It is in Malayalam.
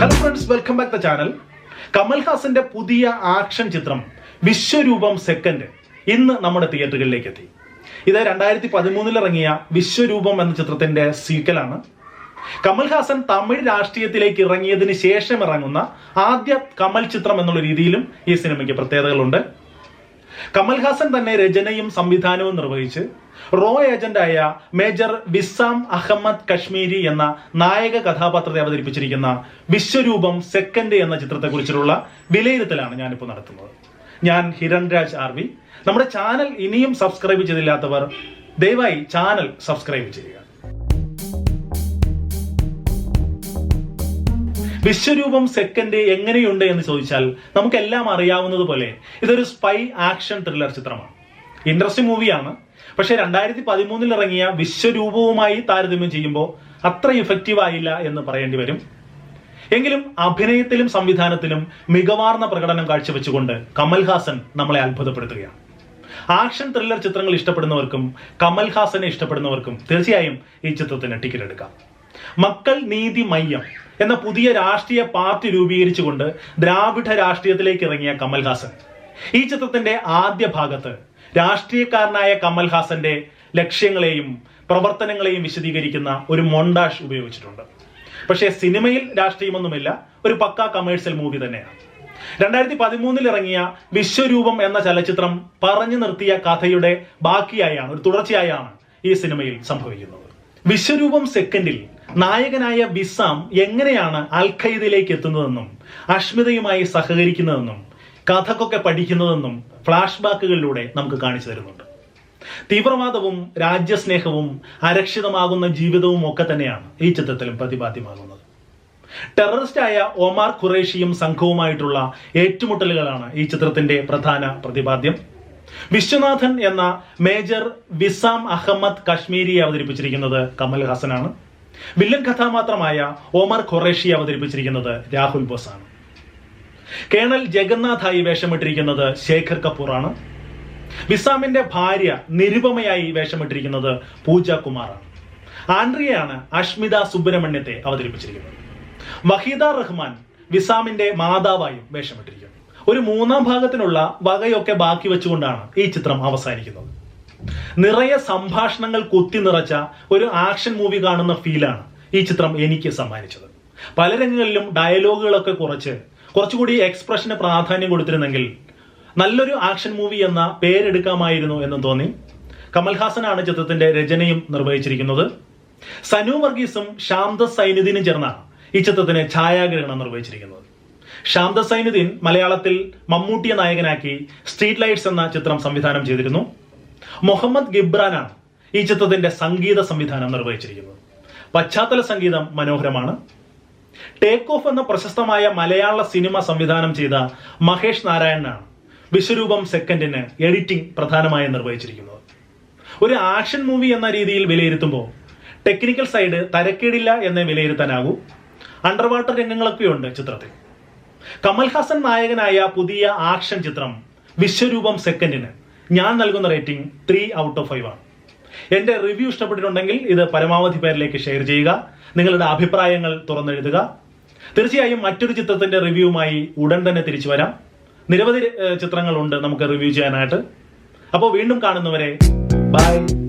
Hello friends welcome back the channel കമൽഹാസന്റെ പുതിയ ആക്ഷൻ ചിത്രം വിശ്വരൂപം സെക്കൻഡ് ഇന്ന് നമ്മുടെ തിയേറ്ററുകളിലേക്ക് എത്തി ഇത് രണ്ടായിരത്തി പതിമൂന്നിൽ ഇറങ്ങിയ വിശ്വരൂപം എന്ന ചിത്രത്തിന്റെ സീക്വലാണ് കമൽഹാസൻ തമിഴ് രാഷ്ട്രീയത്തിലേക്ക് ഇറങ്ങിയതിന് ശേഷം ഇറങ്ങുന്ന ആദ്യ കമൽ ചിത്രം എന്നുള്ള രീതിയിലും ഈ സിനിമയ്ക്ക് പ്രത്യേകതകളുണ്ട്. കമൽഹാസൻ തന്നെ രചനയും സംവിധാനവും നിർവഹിച്ച് റോ ഏജന്റായ മേജർ വിസാം അഹമ്മദ് കശ്മീരി എന്ന നായക കഥാപാത്രത്തെ അവതരിപ്പിച്ചിരിക്കുന്ന വിശ്വരൂപം സെക്കൻഡ് എന്ന ചിത്രത്തെക്കുറിച്ചുള്ള വിലയിരുത്തലാണ് ഞാനിപ്പോൾ നടത്തുന്നത്. ഞാൻ ഹിരൺരാജ് ആർ വി. നമ്മുടെ ചാനൽ ഇനിയും സബ്സ്ക്രൈബ് ചെയ്തില്ലാത്തവർ ദയവായി ചാനൽ സബ്സ്ക്രൈബ് ചെയ്യുക. വിശ്വരൂപം സെക്കൻഡ് എങ്ങനെയുണ്ട് എന്ന് ചോദിച്ചാൽ നമുക്കെല്ലാം അറിയാവുന്നത് പോലെ ഇതൊരു സ്പൈ ആക്ഷൻ ത്രില്ലർ ചിത്രമാണ്. ഇൻട്രസ്റ്റിംഗ് മൂവിയാണ് പക്ഷെ രണ്ടായിരത്തി പതിമൂന്നിൽ ഇറങ്ങിയ വിശ്വരൂപവുമായി താരതമ്യം ചെയ്യുമ്പോൾ അത്ര ഇഫക്റ്റീവ് ആയില്ല എന്ന് പറയേണ്ടി വരും. എങ്കിലും അഭിനയത്തിലും സംവിധാനത്തിലും മികവാർന്ന പ്രകടനം കാഴ്ചവെച്ചുകൊണ്ട് കമൽഹാസൻ നമ്മളെ അത്ഭുതപ്പെടുത്തുകയാണ്. ആക്ഷൻ ത്രില്ലർ ചിത്രങ്ങൾ ഇഷ്ടപ്പെടുന്നവർക്കും കമൽഹാസനെ ഇഷ്ടപ്പെടുന്നവർക്കും തീർച്ചയായും ഈ ചിത്രത്തിന് ടിക്കറ്റ് എടുക്കാം. മക്കൾ നീതി മയ്യം എന്ന പുതിയ രാഷ്ട്രീയ പാർട്ടി രൂപീകരിച്ചുകൊണ്ട് ദ്രാവിഡ രാഷ്ട്രീയത്തിലേക്ക് ഇറങ്ങിയ കമൽഹാസൻ. ഈ ചിത്രത്തിന്റെ ആദ്യ ഭാഗത്ത് രാഷ്ട്രീയക്കാരനായ കമൽഹാസന്റെ ലക്ഷ്യങ്ങളെയും പ്രവർത്തനങ്ങളെയും വിശദീകരിക്കുന്ന ഒരു മൊണ്ടാഷ് ഉപയോഗിച്ചിട്ടുണ്ട്. പക്ഷേ സിനിമയിൽ രാഷ്ട്രീയമൊന്നുമില്ല ഒരു പക്കാ കമേഴ്സ്യൽ മൂവി തന്നെയാണ്. രണ്ടായിരത്തി പതിമൂന്നിൽ ഇറങ്ങിയ വിശ്വരൂപം എന്ന ചലച്ചിത്രം പറഞ്ഞു നിർത്തിയ കഥയുടെ ബാക്കിയായാണ് ഒരു തുടർച്ചയായാണ് ഈ സിനിമയിൽ സംഭവിക്കുന്നത്. വിശ്വരൂപം സെക്കൻഡിൽ നായകനായ ബിസാം എങ്ങനെയാണ് അൽഖയ്ദയിലേക്ക് എത്തുന്നതെന്നും അഷ്മിതയുമായി സഹകരിക്കുന്നതെന്നും കഥക്കൊക്കെ പഠിക്കുന്നതെന്നും ഫ്ലാഷ് ബാക്കുകളിലൂടെ നമുക്ക് കാണിച്ചു തരുന്നുണ്ട്. തീവ്രവാദവും രാജ്യസ്നേഹവും അരക്ഷിതമാകുന്ന ജീവിതവും ഒക്കെ തന്നെയാണ് ഈ ചിത്രത്തിലും പ്രതിപാദ്യമാകുന്നത്. ആയ ഒമാർ ഖുറേഷിയും സംഘവുമായിട്ടുള്ള ഏറ്റുമുട്ടലുകളാണ് ഈ ചിത്രത്തിന്റെ പ്രധാന പ്രതിപാദ്യം. വിശ്വനാഥൻ എന്ന മേജർ വിസാം അഹമ്മദ് കശ്മീരിയെ അവതരിപ്പിച്ചിരിക്കുന്നത് കമൽ ഹാസനാണ് വില്ലൻ കഥാപാത്രമായ ഒമർ ഖൊറേഷി അവതരിപ്പിച്ചിരിക്കുന്നത് രാഹുൽ ബോസാണ്. കേണൽ ജഗന്നാഥായി വേഷമിട്ടിരിക്കുന്നത് ശേഖർ കപൂറാണ്. വിസാമിന്റെ ഭാര്യ നിരുപമയായി വേഷമിട്ടിരിക്കുന്നത് പൂജ കുമാറാണ്. ആൻഡ്രിയയാണ് അഷ്മിത സുബ്രഹ്മണ്യത്തെ അവതരിപ്പിച്ചിരിക്കുന്നത്. വഹീദ റഹ്മാൻ വിസാമിന്റെ മാതാവായും വേഷമിട്ടിരിക്കുന്നു. ഒരു മൂന്നാം ഭാഗത്തിനുള്ള വകയൊക്കെ ബാക്കി വെച്ചുകൊണ്ടാണ് ഈ ചിത്രം അവസാനിക്കുന്നത്. നിറയെ സംഭാഷണങ്ങൾ കൊത്തി നിറച്ച ഒരു ആക്ഷൻ മൂവി കാണുന്ന ഫീലാണ് ഈ ചിത്രം എനിക്ക് സമ്മാനിച്ചത്. പല രംഗങ്ങളിലും ഡയലോഗുകളൊക്കെ കുറച്ച് കുറച്ചുകൂടി എക്സ്പ്രഷന് പ്രാധാന്യം കൊടുത്തിരുന്നെങ്കിൽ നല്ലൊരു ആക്ഷൻ മൂവി എന്ന പേരെടുക്കാമായിരുന്നു എന്ന് തോന്നി. കമൽഹാസനാണ് ചിത്രത്തിന്റെ രചനയും നിർവഹിച്ചിരിക്കുന്നത്. സനു വർഗീസും ശാന്ത സൈനുദ്ദീനും ചേർന്നാണ് ഈ ചിത്രത്തിന് ഛായാഗ്രഹണം നിർവഹിച്ചിരിക്കുന്നത്. ശാന്ത സൈനുദ്ദീൻ മലയാളത്തിൽ മമ്മൂട്ടിയെ നായകനാക്കി സ്ട്രീറ്റ് ലൈറ്റ്സ് എന്ന ചിത്രം സംവിധാനം ചെയ്തിരുന്നു. മുഹമ്മദ് ഗിബ്രാനാണ് ഈ ചിത്രത്തിന്റെ സംഗീത സംവിധാനം നിർവഹിച്ചിരിക്കുന്നത്. പശ്ചാത്തല സംഗീതം മനോഹരമാണ്. ടേക്ക് ഓഫ് എന്ന പ്രശസ്തമായ മലയാള സിനിമ സംവിധാനം ചെയ്ത മഹേഷ് നാരായണനാണ് വിശ്വരൂപം സെക്കൻഡിന് എഡിറ്റിംഗ് പ്രധാനമായും നിർവഹിച്ചിരിക്കുന്നത്. ഒരു ആക്ഷൻ മൂവി എന്ന രീതിയിൽ വിലയിരുത്തുമ്പോൾ ടെക്നിക്കൽ സൈഡ് തരക്കേടില്ല എന്നേ വിലയിരുത്താനാകൂ. അണ്ടർ വാട്ടർ രംഗങ്ങളൊക്കെയുണ്ട് ചിത്രത്തിൽ. കമൽഹാസൻ നായകനായ പുതിയ ആക്ഷൻ ചിത്രം വിശ്വരൂപം സെക്കൻഡിന് ഞാൻ നൽകുന്ന rating three out of five ആണ്. എന്റെ റിവ്യൂ ഇഷ്ടപ്പെട്ടിട്ടുണ്ടെങ്കിൽ ഇത് പരമാവധി പേരിലേക്ക് ഷെയർ ചെയ്യുക. നിങ്ങളുടെ അഭിപ്രായങ്ങൾ തുറന്നെഴുതുക. തീർച്ചയായും മറ്റൊരു ചിത്രത്തിന്റെ റിവ്യൂവുമായി ഉടൻ തന്നെ തിരിച്ചു വരാം. നിരവധി ചിത്രങ്ങളുണ്ട് നമുക്ക് റിവ്യൂ ചെയ്യാനായിട്ട്. അപ്പോൾ വീണ്ടും കാണുന്നവരെ ബൈ